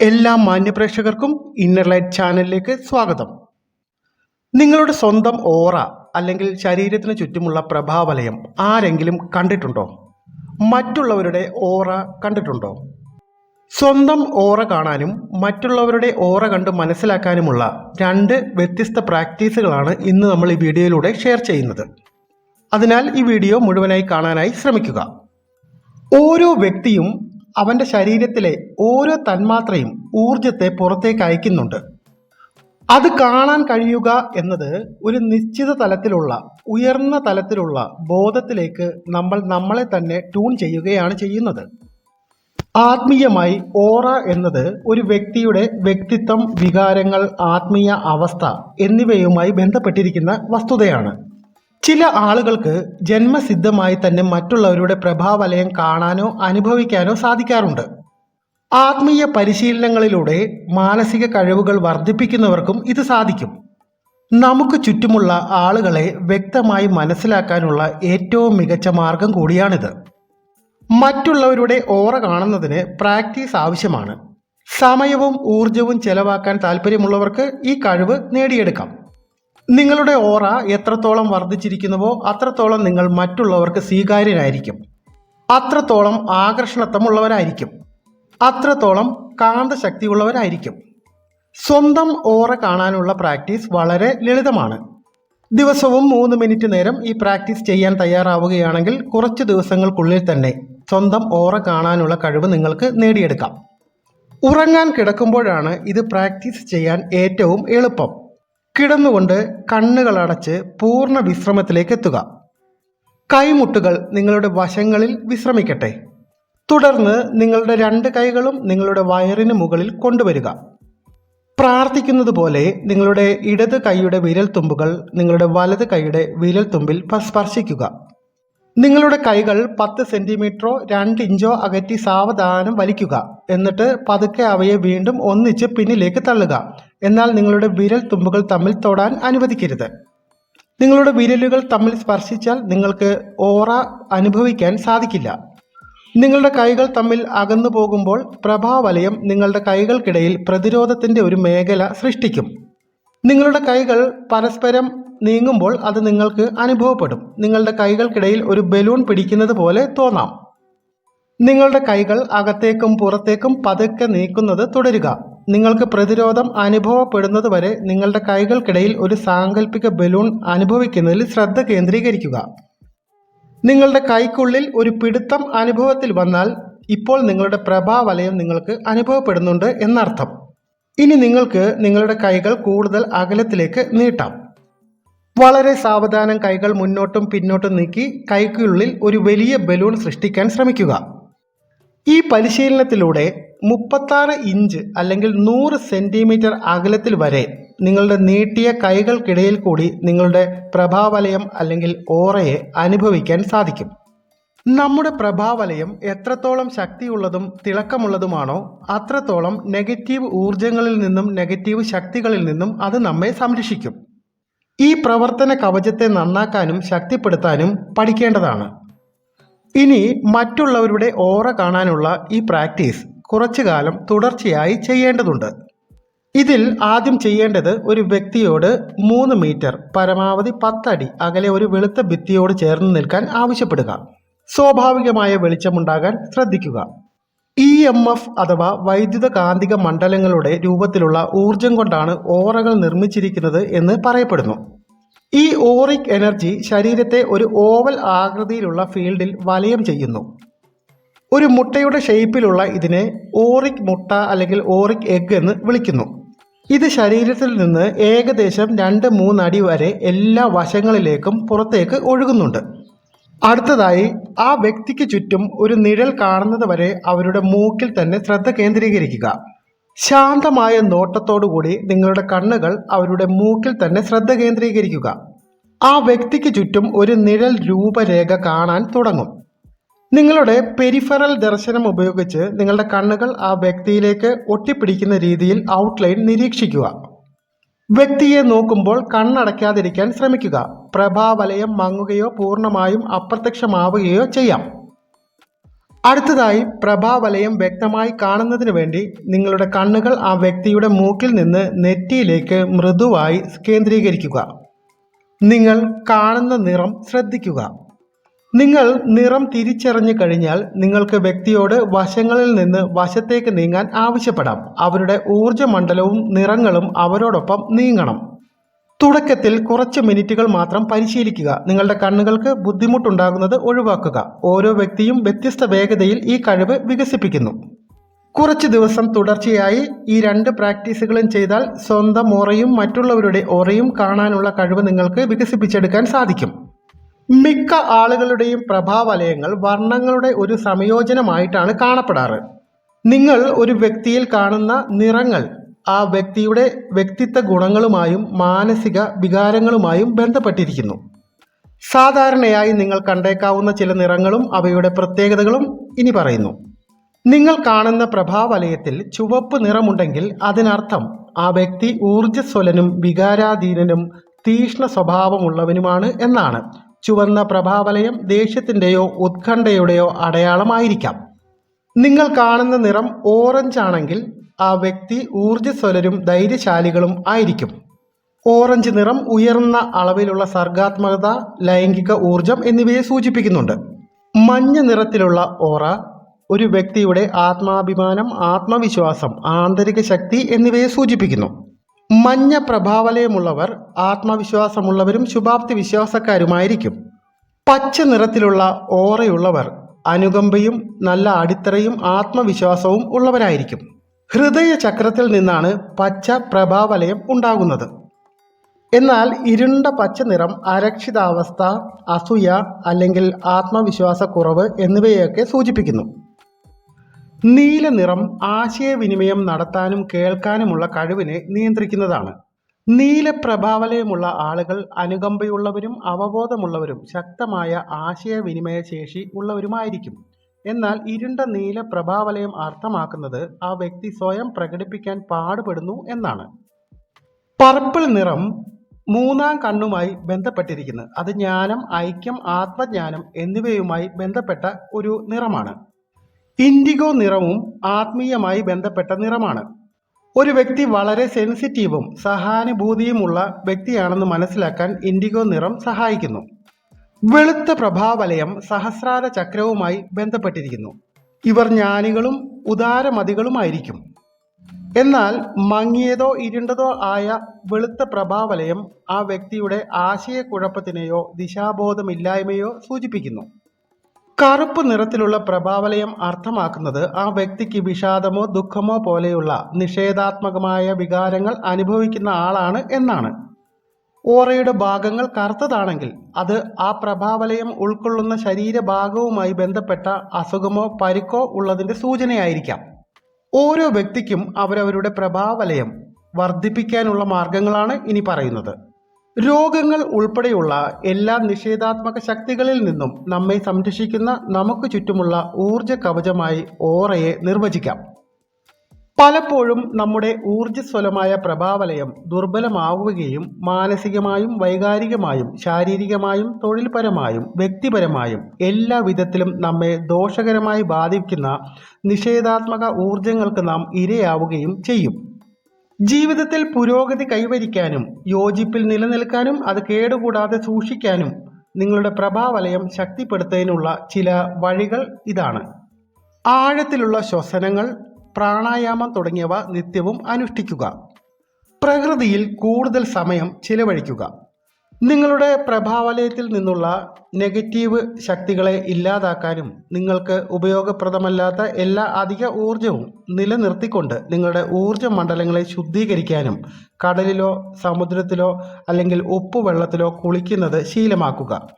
എല്ലാ മാന്യപ്രേക്ഷകർക്കും inner light ചാനലിലേക്ക് സ്വാഗതം. നിങ്ങളുടെ സ്വന്തം ഓറ അല്ലെങ്കിൽ ശരീരത്തിന് ചുറ്റുമുള്ള പ്രഭാവലയം ആരെങ്കിലും കണ്ടിട്ടുണ്ടോ? മറ്റുള്ളവരുടെ ഓറ കണ്ടിട്ടുണ്ടോ? സ്വന്തം ഓറ കാണാനും മറ്റുള്ളവരുടെ ഓറ കണ്ട് മനസ്സിലാക്കാനുമുള്ള രണ്ട് വ്യത്യസ്ത പ്രാക്ടീസുകളാണ് ഇന്ന് നമ്മൾ ഈ വീഡിയോയിലൂടെ ഷെയർ ചെയ്യുന്നത്. അതിനാൽ ഈ വീഡിയോ മുഴുവനായി കാണാനായി ശ്രമിക്കുക. ഓരോ വ്യക്തിയും അവന്റെ ശരീരത്തിലെ ഓരോ തന്മാത്രയും ഊർജത്തെ പുറത്തേക്ക് അയക്കുന്നുണ്ട്. അത് കാണാൻ കഴിയുക എന്നത് ഒരു നിശ്ചിത തലത്തിലുള്ള ഉയർന്ന തലത്തിലുള്ള ബോധത്തിലേക്ക് നമ്മൾ നമ്മളെ തന്നെ ട്യൂൺ ചെയ്യുകയാണ് ചെയ്യുന്നത്. ആത്മീയമായി ഓറ എന്നത് ഒരു വ്യക്തിയുടെ വ്യക്തിത്വം വികാരങ്ങൾ ആത്മീയ അവസ്ഥ എന്നിവയുമായി ബന്ധപ്പെട്ടിരിക്കുന്ന വസ്തുതയാണ്. ചില ആളുകൾക്ക് ജന്മസിദ്ധമായി തന്നെ മറ്റുള്ളവരുടെ പ്രഭാവലയം കാണാനോ അനുഭവിക്കാനോ സാധിക്കാറുണ്ട്. ആത്മീയ പരിശീലനങ്ങളിലൂടെ മാനസിക കഴിവുകൾ വർദ്ധിപ്പിക്കുന്നവർക്കും ഇത് സാധിക്കും. നമുക്ക് ചുറ്റുമുള്ള ആളുകളെ വ്യക്തമായി മനസ്സിലാക്കാനുള്ള ഏറ്റവും മികച്ച മാർഗം കൂടിയാണിത്. മറ്റുള്ളവരുടെ ഓറ കാണുന്നതിന് പ്രാക്ടീസ് ആവശ്യമാണ്. സമയവും ഊർജവും ചെലവാക്കാൻ താല്പര്യമുള്ളവർക്ക് ഈ കഴിവ് നേടിയെടുക്കാം. നിങ്ങളുടെ ഓറ എത്രത്തോളം വർദ്ധിച്ചിരിക്കുന്നുവോ അത്രത്തോളം നിങ്ങൾ മറ്റുള്ളവർക്ക് സ്വീകാര്യരായിരിക്കും. അത്രത്തോളം ആകർഷണത്വമുള്ളവരായിരിക്കും. അത്രത്തോളം കാന്തശക്തിയുള്ളവരായിരിക്കും. സ്വന്തം ഓറ കാണാനുള്ള പ്രാക്ടീസ് വളരെ ലളിതമാണ്. ദിവസവും മൂന്ന് മിനിറ്റ് നേരം ഈ പ്രാക്ടീസ് ചെയ്യാൻ തയ്യാറാവുകയാണെങ്കിൽ കുറച്ച് ദിവസങ്ങൾക്കുള്ളിൽ തന്നെ സ്വന്തം ഓറ കാണാനുള്ള കഴിവ് നിങ്ങൾക്ക് നേടിയെടുക്കാം. ഉറങ്ങാൻ കിടക്കുമ്പോഴാണ് ഇത് പ്രാക്ടീസ് ചെയ്യാൻ ഏറ്റവും എളുപ്പം. കിടന്നുകൊണ്ട് കണ്ണുകളടച്ച് പൂർണ വിശ്രമത്തിലേക്ക് എത്തുക കൈമുട്ടുകൾ നിങ്ങളുടെ വശങ്ങളിൽ വിശ്രമിക്കട്ടെ. തുടർന്ന് നിങ്ങളുടെ രണ്ട് കൈകളും നിങ്ങളുടെ വയറിന് മുകളിൽ കൊണ്ടുവരിക. പ്രാർത്ഥിക്കുന്നത് പോലെ നിങ്ങളുടെ ഇടത് കൈയുടെ വിരൽ തുമ്പുകൾ നിങ്ങളുടെ വലത് കൈയുടെ വിരൽ തുമ്പിൽ സ്പർശിക്കുക. നിങ്ങളുടെ കൈകൾ പത്ത് സെന്റിമീറ്ററോ രണ്ട് ഇഞ്ചോ അകറ്റി സാവധാനം വലിക്കുക. എന്നിട്ട് പതുക്കെ അവയെ വീണ്ടും ഒന്നിച്ച് പിന്നിലേക്ക് തള്ളുക. എന്നാൽ നിങ്ങളുടെ വിരൽ തുമ്പുകൾ തമ്മിൽ തൊടാൻ അനുവദിക്കരുത്. നിങ്ങളുടെ വിരലുകൾ തമ്മിൽ സ്പർശിച്ചാൽ നിങ്ങൾക്ക് ഓറ അനുഭവിക്കാൻ സാധിക്കില്ല. നിങ്ങളുടെ കൈകൾ തമ്മിൽ അകന്നു പോകുമ്പോൾ പ്രഭാവലയം നിങ്ങളുടെ കൈകൾക്കിടയിൽ പ്രതിരോധത്തിന്റെ ഒരു മേഖല സൃഷ്ടിക്കും. നിങ്ങളുടെ കൈകൾ പരസ്പരം നീങ്ങുമ്പോൾ അത് നിങ്ങൾക്ക് അനുഭവപ്പെടും. നിങ്ങളുടെ കൈകൾക്കിടയിൽ ഒരു ബലൂൺ പിടിക്കുന്നത് പോലെ തോന്നാം. നിങ്ങളുടെ കൈകൾ അകത്തേക്കും പുറത്തേക്കും പതുക്കെ നീക്കുന്നത് തുടരുക. നിങ്ങൾക്ക് പ്രതിരോധം അനുഭവപ്പെടുന്നത് വരെ നിങ്ങളുടെ കൈകൾക്കിടയിൽ ഒരു സാങ്കല്പിക ബലൂൺ അനുഭവിക്കുന്നതിൽ ശ്രദ്ധ കേന്ദ്രീകരിക്കുക. നിങ്ങളുടെ കൈക്കുള്ളിൽ ഒരു പിടുത്തം അനുഭവത്തിൽ വന്നാൽ ഇപ്പോൾ നിങ്ങളുടെ പ്രഭാവലയം നിങ്ങൾക്ക് അനുഭവപ്പെടുന്നുണ്ട് എന്നർത്ഥം. ഇനി നിങ്ങൾക്ക് നിങ്ങളുടെ കൈകൾ കൂടുതൽ അകലത്തിലേക്ക് നീട്ടാം. വളരെ സാവധാനം കൈകൾ മുന്നോട്ടും പിന്നോട്ടും നീക്കി കൈക്കുള്ളിൽ ഒരു വലിയ ബലൂൺ സൃഷ്ടിക്കാൻ ശ്രമിക്കുക. ഈ പരിശീലനത്തിലൂടെ മുപ്പത്താറ് ഇഞ്ച് അല്ലെങ്കിൽ നൂറ് സെന്റിമീറ്റർ അകലത്തിൽ വരെ നിങ്ങളുടെ നീട്ടിയ കൈകൾക്കിടയിൽ കൂടി നിങ്ങളുടെ പ്രഭാവലയം അല്ലെങ്കിൽ ഓറയെ അനുഭവിക്കാൻ സാധിക്കും. നമ്മുടെ പ്രഭാവലയം എത്രത്തോളം ശക്തിയുള്ളതും തിളക്കമുള്ളതുമാണോ അത്രത്തോളം നെഗറ്റീവ് ഊർജങ്ങളിൽ നിന്നും നെഗറ്റീവ് ശക്തികളിൽ നിന്നും അത് നമ്മെ സംരക്ഷിക്കും. ഈ പ്രവർത്തന കവചത്തെ നന്നാക്കാനും ശക്തിപ്പെടുത്താനും പഠിക്കേണ്ടതാണ്. ഇനി മറ്റുള്ളവരുടെ ഓറ കാണാനുള്ള ഈ പ്രാക്ടീസ് കുറച്ചു കാലം തുടർച്ചയായി ചെയ്യേണ്ടതുണ്ട്. ഇതിൽ ആദ്യം ചെയ്യേണ്ടത് ഒരു വ്യക്തിയോട് മൂന്ന് മീറ്റർ പരമാവധി പത്തടി അകലെ ഒരു വെളുത്ത ഭിത്തിയോട് ചേർന്ന് നിൽക്കാൻ ആവശ്യപ്പെടുക. സ്വാഭാവികമായ വെളിച്ചമുണ്ടാകാൻ ശ്രദ്ധിക്കുക. ഇ എം എഫ് അഥവാ വൈദ്യുത കാന്തിക മണ്ഡലങ്ങളുടെ രൂപത്തിലുള്ള ഊർജം കൊണ്ടാണ് ഓറകൾ നിർമ്മിച്ചിരിക്കുന്നത് എന്ന് പറയപ്പെടുന്നു. ഈ ഓറിക് എനർജി ശരീരത്തെ ഒരു ഓവൽ ആകൃതിയിലുള്ള ഫീൽഡിൽ വലയം ചെയ്യുന്നു. ഒരു മുട്ടയുടെ ഷേപ്പിലുള്ള ഇതിനെ ഓറിക് മുട്ട അല്ലെങ്കിൽ ഓറിക് എഗ് എന്ന് വിളിക്കുന്നു. ഇത് ശരീരത്തിൽ നിന്ന് ഏകദേശം രണ്ട് മൂന്നടി വരെ എല്ലാ വശങ്ങളിലേക്കും പുറത്തേക്ക് ഒഴുകുന്നുണ്ട്. അടുത്തതായി ആ വ്യക്തിക്ക് ചുറ്റും ഒരു നിഴൽ കാണുന്നത് വരെ അവരുടെ മൂക്കിൽ തന്നെ ശ്രദ്ധ കേന്ദ്രീകരിക്കുക. ശാന്തമായ നോട്ടത്തോടുകൂടി നിങ്ങളുടെ കണ്ണുകൾ അവരുടെ മൂക്കിൽ തന്നെ ശ്രദ്ധ കേന്ദ്രീകരിക്കുക. ആ വ്യക്തിക്ക് ചുറ്റും ഒരു നിഴൽ രൂപരേഖ കാണാൻ തുടങ്ങും. നിങ്ങളുടെ പെരിഫറൽ ദർശനം ഉപയോഗിച്ച് നിങ്ങളുടെ കണ്ണുകൾ ആ വ്യക്തിയിലേക്ക് ഒട്ടിപ്പിടിക്കുന്ന രീതിയിൽ ഔട്ട്ലൈൻ നിരീക്ഷിക്കുക. വ്യക്തിയെ നോക്കുമ്പോൾ കണ്ണടയ്ക്കാതിരിക്കാൻ ശ്രമിക്കുക. പ്രഭാവലയം മങ്ങുകയോ പൂർണമായും അപ്രത്യക്ഷമാവുകയോ ചെയ്യാം. അടുത്തതായി പ്രഭാവലയം വ്യക്തമായി കാണുന്നതിന് വേണ്ടി നിങ്ങളുടെ കണ്ണുകൾ ആ വ്യക്തിയുടെ മൂക്കിൽ നിന്ന് നെറ്റിയിലേക്ക് മൃദുവായി കേന്ദ്രീകരിക്കുക. നിങ്ങൾ കാണുന്ന നിറം ശ്രദ്ധിക്കുക. നിങ്ങൾ നിറം തിരിച്ചറിഞ്ഞു കഴിഞ്ഞാൽ നിങ്ങൾക്ക് വ്യക്തിയോട് വശങ്ങളിൽ നിന്ന് വശത്തേക്ക് നീങ്ങാൻ ആവശ്യപ്പെടാം. അവരുടെ ഊർജമണ്ഡലവും നിറങ്ങളും അവരോടൊപ്പം നീങ്ങണം. തുടക്കത്തിൽ കുറച്ച് മിനിറ്റുകൾ മാത്രം പരിശീലിക്കുക. നിങ്ങളുടെ കണ്ണുകൾക്ക് ബുദ്ധിമുട്ടുണ്ടാകുന്നത് ഒഴിവാക്കുക. ഓരോ വ്യക്തിയും വ്യത്യസ്ത വേഗതയിൽ ഈ കഴിവ് വികസിപ്പിക്കുന്നു. കുറച്ച് ദിവസം തുടർച്ചയായി ഈ രണ്ട് പ്രാക്ടീസുകളും ചെയ്താൽ സ്വന്തം ഓറയും മറ്റുള്ളവരുടെ ഓറയും കാണാനുള്ള കഴിവ് നിങ്ങൾക്ക് വികസിപ്പിച്ചെടുക്കാൻ സാധിക്കും. മിക്ക ആളുകളുടെയും പ്രഭാവലയങ്ങൾ വർണങ്ങളുടെ ഒരു സംയോജനമായിട്ടാണ് കാണപ്പെടാറ്. നിങ്ങൾ ഒരു വ്യക്തിയിൽ കാണുന്ന നിറങ്ങൾ ആ വ്യക്തിയുടെ വ്യക്തിത്വ ഗുണങ്ങളുമായും മാനസിക വികാരങ്ങളുമായും ബന്ധപ്പെട്ടിരിക്കുന്നു. സാധാരണയായി നിങ്ങൾ കണ്ടേക്കാവുന്ന ചില നിറങ്ങളും അവയുടെ പ്രത്യേകതകളും ഇനി പറയുന്നു. നിങ്ങൾ കാണുന്ന പ്രഭാവലയത്തിൽ ചുവപ്പ് നിറമുണ്ടെങ്കിൽ അതിനർത്ഥം ആ വ്യക്തി ഊർജസ്വലനും വികാരാധീനനും തീഷ്ണ സ്വഭാവമുള്ളവനുമാണ് എന്നാണ്. ചുവന്ന പ്രഭാവലയം ദേഷ്യത്തിന്റെയോ ഉത്കണ്ഠയുടെയോ അടയാളമായിരിക്കാം. നിങ്ങൾ കാണുന്ന നിറം ഓറഞ്ച് ആണെങ്കിൽ ആ വ്യക്തി ഊർജസ്വലരും ധൈര്യശാലികളും ആയിരിക്കും. ഓറഞ്ച് നിറം ഉയർന്ന അളവിലുള്ള സർഗാത്മകത ലൈംഗിക ഊർജം എന്നിവയെ സൂചിപ്പിക്കുന്നുണ്ട്. മഞ്ഞ നിറത്തിലുള്ള ഓറ ഒരു വ്യക്തിയുടെ ആത്മാഭിമാനം ആത്മവിശ്വാസം ആന്തരിക ശക്തി എന്നിവയെ സൂചിപ്പിക്കുന്നു. മഞ്ഞ പ്രഭാവലയമുള്ളവർ ആത്മവിശ്വാസമുള്ളവരും ശുഭാപ്തി വിശ്വാസക്കാരുമായിരിക്കും. പച്ച നിറത്തിലുള്ള ഓറയുള്ളവർ അനുകമ്പയും നല്ല അടിത്തറയും ആത്മവിശ്വാസവും ഉള്ളവരായിരിക്കും. ഹൃദയ ചക്രത്തിൽ നിന്നാണ് പച്ച പ്രഭാവലയം ഉണ്ടാകുന്നത്. എന്നാൽ ഇരുണ്ട പച്ച നിറം അരക്ഷിതാവസ്ഥ അസൂയ അല്ലെങ്കിൽ ആത്മവിശ്വാസക്കുറവ് എന്നിവയൊക്കെ സൂചിപ്പിക്കുന്നു. നീല നിറം ആശയവിനിമയം നടത്താനും കേൾക്കാനുമുള്ള കഴിവിനെ നിയന്ത്രിക്കുന്നതാണ്. നീല പ്രഭാവലയമുള്ള ആളുകൾ അനുകമ്പയുള്ളവരും അവബോധമുള്ളവരും ശക്തമായ ആശയവിനിമയ ശേഷി ഉള്ളവരുമായിരിക്കും. എന്നാൽ ഇരുണ്ട നീല പ്രഭാവലയം അർത്ഥമാക്കുന്നത് ആ വ്യക്തി സ്വയം പ്രകടിപ്പിക്കാൻ പാടുപെടുന്നു എന്നാണ്. പർപ്പിൾ നിറം മൂന്നാം കണ്ണുമായി ബന്ധപ്പെട്ടിരിക്കുന്നു. അത് ജ്ഞാനം ഐക്യം ആത്മജ്ഞാനം എന്നിവയുമായി ബന്ധപ്പെട്ട ഒരു നിറമാണ്. ഇൻഡിഗോ നിറവും ആത്മീയമായി ബന്ധപ്പെട്ട നിറമാണ്. ഒരു വ്യക്തി വളരെ സെൻസിറ്റീവും സഹാനുഭൂതിയുമുള്ള വ്യക്തിയാണെന്ന് മനസ്സിലാക്കാൻ ഇൻഡിഗോ നിറം സഹായിക്കുന്നു. വെളുത്ത പ്രഭാവലയം സഹസ്രാര ചക്രവുമായി ബന്ധപ്പെട്ടിരിക്കുന്നു. ഇവർ ജ്ഞാനികളും ഉദാരമതികളുമായിരിക്കും. എന്നാൽ മങ്ങിയതോ ഇരുണ്ടതോ ആയ വെളുത്ത പ്രഭാവലയം ആ വ്യക്തിയുടെ ആശയക്കുഴപ്പത്തിനെയോ ദിശാബോധമില്ലായ്മയോ സൂചിപ്പിക്കുന്നു. കറുപ്പ് നിറത്തിലുള്ള പ്രഭാവലയം അർത്ഥമാക്കുന്നത് ആ വ്യക്തിക്ക് വിഷാദമോ ദുഃഖമോ പോലെയുള്ള നിഷേധാത്മകമായ വികാരങ്ങൾ അനുഭവിക്കുന്ന ആളാണ് എന്നാണ്. ഓറയുടെ ഭാഗങ്ങൾ കറുത്തതാണെങ്കിൽ അത് ആ പ്രഭാവലയം ഉൾക്കൊള്ളുന്ന ശരീരഭാഗവുമായി ബന്ധപ്പെട്ട അസുഖമോ പരിക്കോ ഉള്ളതിന്റെ സൂചനയായിരിക്കാം. ഓരോ വ്യക്തിക്കും അവരവരുടെ പ്രഭാവലയം വർദ്ധിപ്പിക്കാനുള്ള മാർഗങ്ങളാണ് ഇനി പറയുന്നത്. രോഗങ്ങൾ ഉൾപ്പെടെയുള്ള എല്ലാ നിഷേധാത്മക ശക്തികളിൽ നിന്നും നമ്മെ സംരക്ഷിക്കുന്ന നമുക്ക് ചുറ്റുമുള്ള ഊർജ കവചമായി ഓറയെ നിർവചിക്കാം. പലപ്പോഴും നമ്മുടെ ഊർജസ്വലമായ പ്രഭാവലയം ദുർബലമാവുകയും മാനസികമായും വൈകാരികമായും ശാരീരികമായും തൊഴിൽപരമായും വ്യക്തിപരമായും എല്ലാ വിധത്തിലും നമ്മെ ദോഷകരമായി ബാധിക്കുന്ന നിഷേധാത്മക ഊർജങ്ങൾക്ക് നാം ഇരയാവുകയും ചെയ്യും. ജീവിതത്തിൽ പുരോഗതി കൈവരിക്കാനും യോജിപ്പിൽ നിലനിൽക്കാനും അത് കേടുകൂടാതെ സൂക്ഷിക്കാനും നിങ്ങളുടെ പ്രഭാവലയം ശക്തിപ്പെടുത്തുന്നതിനുള്ള ചില വഴികൾ ഇതാണ്. ആഴത്തിലുള്ള ശ്വസനങ്ങൾ പ്രാണായാമം തുടങ്ങിയവ നിത്യവും അനുഷ്ഠിക്കുക. പ്രകൃതിയിൽ കൂടുതൽ സമയം ചിലവഴിക്കുക. നിങ്ങളുടെ പ്രഭാവലയത്തിൽ നിന്നുള്ള നെഗറ്റീവ് ശക്തികളെ ഇല്ലാതാക്കാനും നിങ്ങൾക്ക് ഉപയോഗപ്രദമല്ലാത്ത എല്ലാ അധിക ഊർജവും നിലനിർത്തിക്കൊണ്ട് നിങ്ങളുടെ ഊർജ മണ്ഡലങ്ങളെ ശുദ്ധീകരിക്കാനും കടലിലോ സമുദ്രത്തിലോ അല്ലെങ്കിൽ ഉപ്പുവെള്ളത്തിലോ കുളിക്കുന്നത് ശീലമാക്കുക.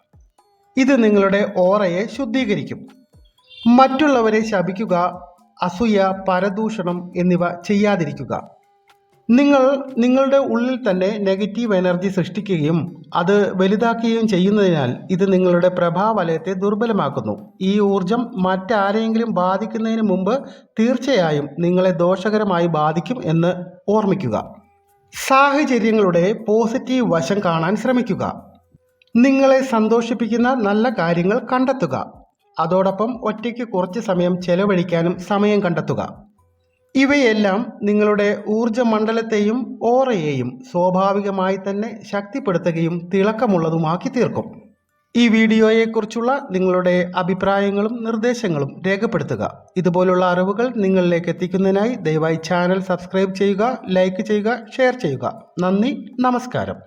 ഇത് നിങ്ങളുടെ ഓറയെ ശുദ്ധീകരിക്കും. മറ്റുള്ളവരെ ശപിക്കുക അസൂയ പരദൂഷണം എന്നിവ ചെയ്യാതിരിക്കുക. നിങ്ങൾ നിങ്ങളുടെ ഉള്ളിൽ തന്നെ നെഗറ്റീവ് എനർജി സൃഷ്ടിക്കുകയും അത് വലുതാക്കുകയും ചെയ്യുന്നതിനാൽ ഇത് നിങ്ങളുടെ പ്രഭാവലയത്തെ ദുർബലമാക്കുന്നു. ഈ ഊർജം മറ്റാരെങ്കിലും ബാധിക്കുന്നതിന് മുമ്പ് തീർച്ചയായും നിങ്ങളെ ദോഷകരമായി ബാധിക്കും എന്ന് ഓർമ്മിക്കുക. സാഹചര്യങ്ങളുടെ പോസിറ്റീവ് വശം കാണാൻ ശ്രമിക്കുക. നിങ്ങളെ സന്തോഷിപ്പിക്കുന്ന നല്ല കാര്യങ്ങൾ കണ്ടെത്തുക. അതോടൊപ്പം ഒറ്റയ്ക്ക് കുറച്ച് സമയം ചെലവഴിക്കാനും സമയം കണ്ടെത്തുക. ഇവയെല്ലാം നിങ്ങളുടെ ഊർജ മണ്ഡലത്തെയും ഓറയെയും സ്വാഭാവികമായി തന്നെ ശക്തിപ്പെടുത്തുകയും തിളക്കമുള്ളതുമാക്കി തീർക്കും ഈ വീഡിയോയെക്കുറിച്ചുള്ള നിങ്ങളുടെ അഭിപ്രായങ്ങളും നിർദ്ദേശങ്ങളും രേഖപ്പെടുത്തുക. ഇതുപോലുള്ള അറിവുകൾ നിങ്ങളിലേക്ക് എത്തിക്കുന്നതിനായി ദയവായി ചാനൽ സബ്സ്ക്രൈബ് ചെയ്യുക ലൈക്ക് ചെയ്യുക ഷെയർ ചെയ്യുക. നന്ദി നമസ്കാരം.